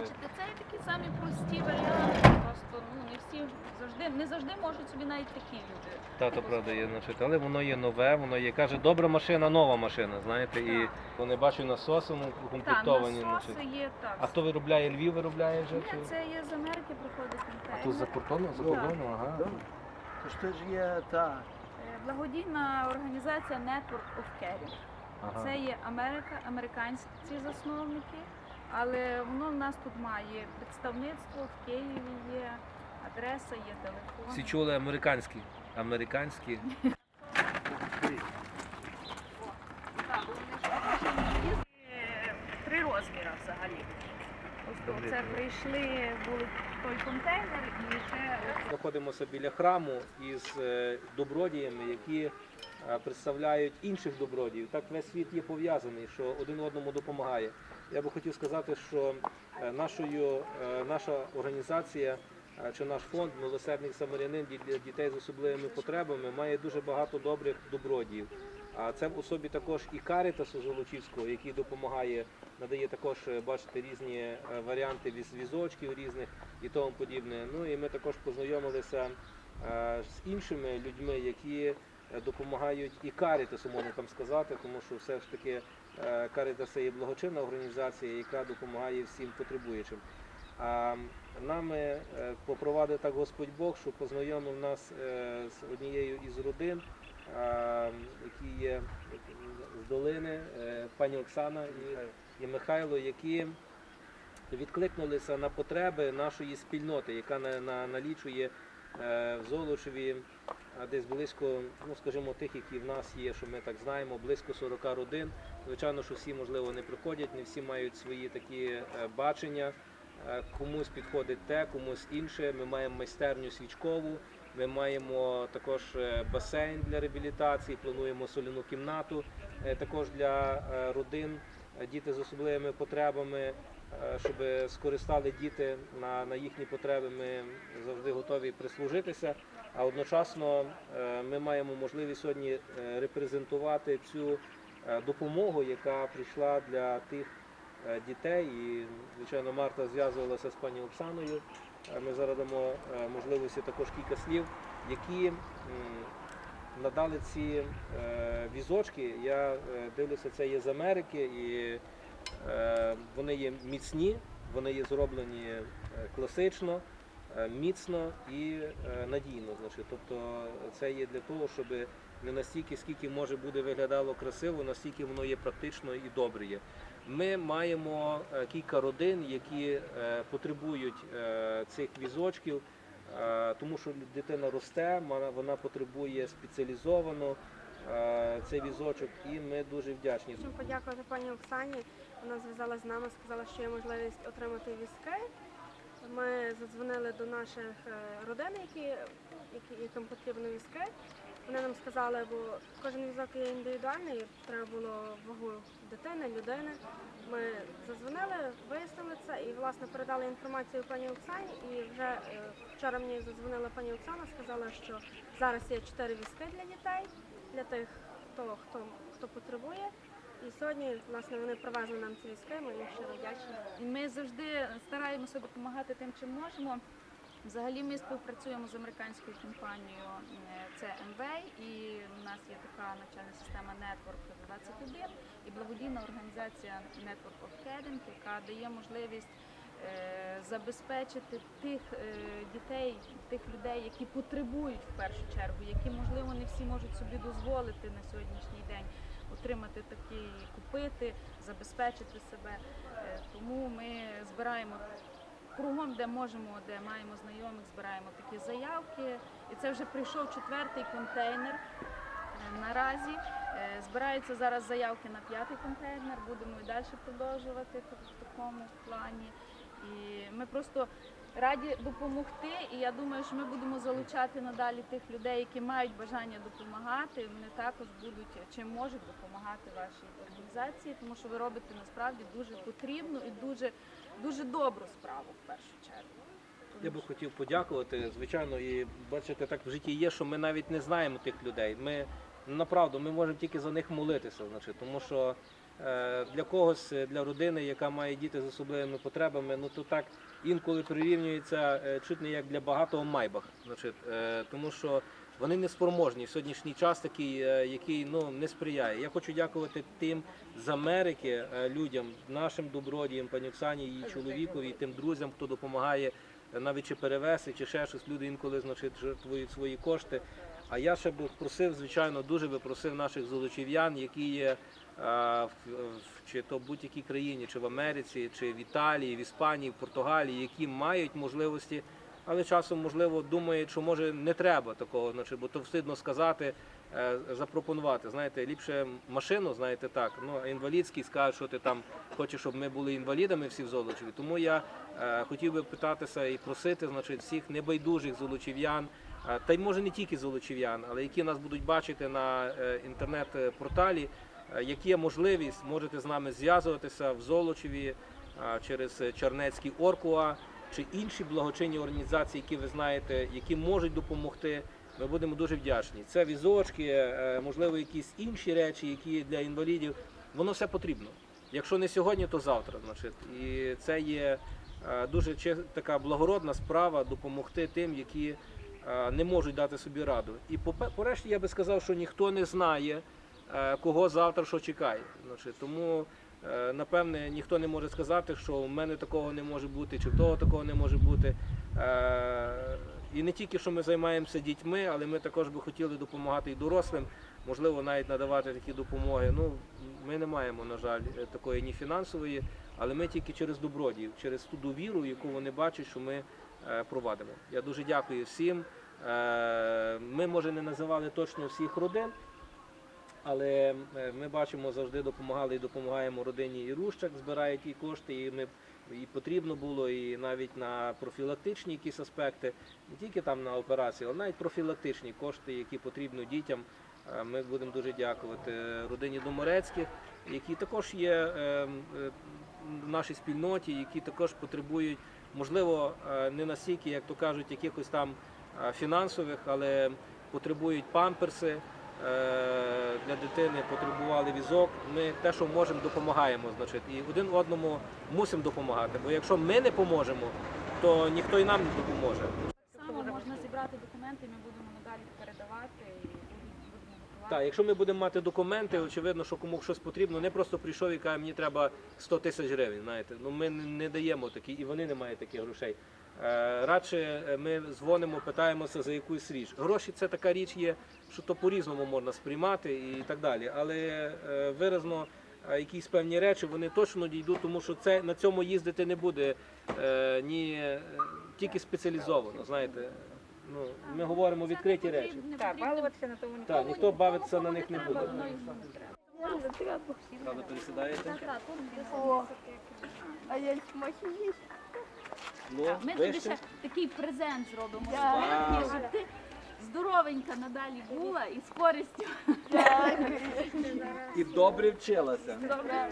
бачите, це такі самі прості варіанти. Просто ну не всі завжди не завжди можуть собі навіть такі люди. Та то правда є, значить, але воно є нове, воно є, каже, добра машина, нова машина, знаєте, і Так. вони бачу насосом Так, укомплектовані. насоси значить. є так. А хто виробляє Львів виробляє вже? Ні, чи? це є з Америки приходить А тут за кордону, за Так. кордону, ага. Да. То ж теж є та. Е, Благодійна організація Network of Caring. ага. Це є Америка, американські засновники, але воно в нас тут має представництво в Києві є, адреса є, телефон. Всі чули американські. Американські. Так, три розміри взагалі. Добре. це прийшли, були той контейнер і ще Знаходимося біля храму із е, добродіями, які е, представляють інших добродіїв. Так весь світ є пов'язаний, що один одному допомагає. Я би хотів сказати, що е, нашою, е, наша організація е, чи наш фонд Милосердний Самарянин для дітей з особливими потребами має дуже багато добрих добродіїв. А це в особі також і Карітасу Золочівського, який допомагає, надає також, бачите, різні варіанти віз- візочків різних і тому подібне. Ну і ми також познайомилися з іншими людьми, які допомагають і Карітасу, можна там сказати, тому що все ж таки е, це є благочинна організація, яка допомагає всім потребуючим. А нами е, попровадив так Господь Бог, що познайомив нас е, з однією із родин, які є з долини, пані Оксана і, Михайло, які відкликнулися на потреби нашої спільноти, яка на, на, налічує в Золочеві е, десь близько, ну скажімо, тих, які в нас є, що ми так знаємо, близько 40 родин. Звичайно, що всі, можливо, не приходять, не всі мають свої такі е, бачення. Е, Комусь підходить те, комусь інше. Ми маємо майстерню свічкову, ми маємо також е, басейн для реабілітації, плануємо соляну кімнату е, також для е, родин, е, діти з особливими потребами, е, щоб скористали діти на, на їхні потреби. Ми завжди готові прислужитися. А одночасно е, ми маємо можливість сьогодні е, репрезентувати цю е, допомогу, яка прийшла для тих е, дітей. І, звичайно, Марта зв'язувалася з пані Оксаною. Е, Ми зараз е, можливості також кілька слів, які надали ці е, візочки. Я е, дивлюся, це є з Америки, і е, вони є міцні, вони є зроблені е, класично, е, міцно і е, надійно. Значить. Тобто це є для того, щоб не настільки, скільки може буде виглядало красиво, настільки воно є практично і добре є. Ми маємо е, кілька родин, які е, потребують е, цих візочків, е, тому що дитина росте, вона- потребує спеціалізовано е, цей візочок, і ми дуже вдячні. Хочу подякувати пані Оксані. Вона зв'язалася з нами, сказала, що є можливість отримати візки. Ми задзвонили до наших е, родин, які, які, яким потрібні візки. Вони нам сказали, бо кожен візок є індивідуальний, треба було вагу дитини, людини. Ми задзвонили, вияснили це і власне передали інформацію пані Оксані. І вже е, вчора мені задзвонила пані Оксана, сказала, що зараз є чотири візки для дітей, для тих, хто, хто, хто потребує. І сьогодні, власне, вони привезли нам ці візки, ми їм щиро вдячні. Ми завжди стараємося допомагати тим, чим можемо. Взагалі ми співпрацюємо з американською компанією е, це Envy, і в нас є така навчальна система Network 21 і благодійна організація Network of Caring, яка дає можливість забезпечити тих е, дітей, тих людей, які потребують в першу чергу, які можливо не всі можуть собі дозволити на сьогоднішній день отримати такі, купити, забезпечити себе. Е, Тому ми збираємо кругом, де можемо, де маємо знайомих, збираємо такі заявки. І це вже прийшов четвертий контейнер. Е, Наразі Е, збираються зараз заявки на п'ятий контейнер. Будемо і далі продовжувати в такому плані. І ми просто раді допомогти. І я думаю, що ми будемо залучати надалі тих людей, які мають бажання допомагати. Вони також будуть чим можуть допомагати вашій організації, тому що ви робите насправді дуже потрібну і дуже дуже добру справу в першу чергу. Я би хотів подякувати. Звичайно, і бачите, так в житті є, що ми навіть не знаємо тих людей. Ми направду ми можемо тільки за них молитися, значить, тому що для когось, е, для родини, яка має діти з особливими потребами, ну то так інколи прирівнюється е, чуть не як для багатого майбах. Значить, е, тому що вони не спроможні. Сьогоднішній час такий, е, який ну не сприяє. Я хочу дякувати тим з Америки е, людям, нашим добродіям, пані Оксані, її чоловікові, тим друзям, хто допомагає е, навіть чи перевезти, чи ще щось. Люди інколи значить жертвують свої кошти. А я ще би просив, звичайно, дуже би просив наших золочів'ян, які є е, в, чи то в будь-якій країні, чи в Америці, чи в Італії, в Іспанії, в Португалії, які мають можливості, але часом, можливо, думають, що може не треба такого, бо то встидно сказати, е, запропонувати. Знаєте, ліпше машину, знаєте так, ну інвалідський скажуть, що ти там хочеш, щоб ми були інвалідами всі в Золочеві. Тому я е, хотів би питатися і просити, значить, всіх небайдужих золочів'ян. А, Та й може не тільки золочів'ян, але які нас будуть бачити на е, інтернет-порталі, е, які є можливість, можете з нами зв'язуватися в Золочеві через е, Чернецький Оркуа чи інші благочинні організації, які ви знаєте, які можуть допомогти. Ми будемо дуже вдячні. Це візочки, е, можливо, якісь інші речі, які для інвалідів. Воно все потрібно. Якщо не сьогодні, то завтра. Значить. І це є е, дуже така благородна справа допомогти тим, які е, не можуть дати собі раду. І порешті я би сказав, що ніхто не знає, е, кого завтра що чекає. Тому е, напевне ніхто не може сказати, що в мене такого не може бути, чи в того такого не може бути. Е, І не тільки що ми займаємося дітьми, але ми також би хотіли допомагати і дорослим, можливо, навіть надавати такі допомоги. Ну, ми не маємо, на жаль, е, такої ні фінансової, але ми тільки через добродію, через ту довіру, яку вони бачать, що ми е, провадимо. Я дуже дякую всім. Е, Ми, може, не називали точно всіх родин, але е, ми бачимо, завжди допомагали і допомагаємо родині Ірущак, збирають ті кошти, і ми і потрібно було, і навіть на профілактичні якісь аспекти, не тільки там на операції, але навіть профілактичні кошти, які потрібні дітям. Е, Ми будемо дуже дякувати родині Доморецьких, які також є е, е, в нашій спільноті, які також потребують, можливо, е, не настільки, як то кажуть, якихось там е, фінансових, але потребують памперси е, для дитини, потребували візок. Ми те, що можемо, допомагаємо. Значить, і один одному мусимо допомагати. Бо якщо ми не поможемо, то ніхто і нам не допоможе. Само можна зібрати документи, ми будемо надалі передавати і будемо будемо готувати. Так, якщо ми будемо мати документи, очевидно, що кому щось потрібно, не просто прийшов і каже, мені треба 100 тисяч гривень. Знаєте, ну ми не даємо такі, і вони не мають таких грошей. Е, радше е, ми дзвонимо, питаємося за якусь річ. Гроші це така річ є, що то по-різному можна сприймати і так далі. Але е, виразно е, якісь певні речі вони точно дійдуть, тому що це на цьому їздити не буде е, ні е, тільки спеціалізовано. Знаєте, ну ми говоримо відкриті речі. Так, балуватися на тому Так, ніхто бавитися на них не буде. Правда, пересідаєте? О, а я смачні. Ну, Ми тобі вище. ще такий презент зробимо щоб ти здоровенька надалі була і з користю. І добре вчилася. Добре.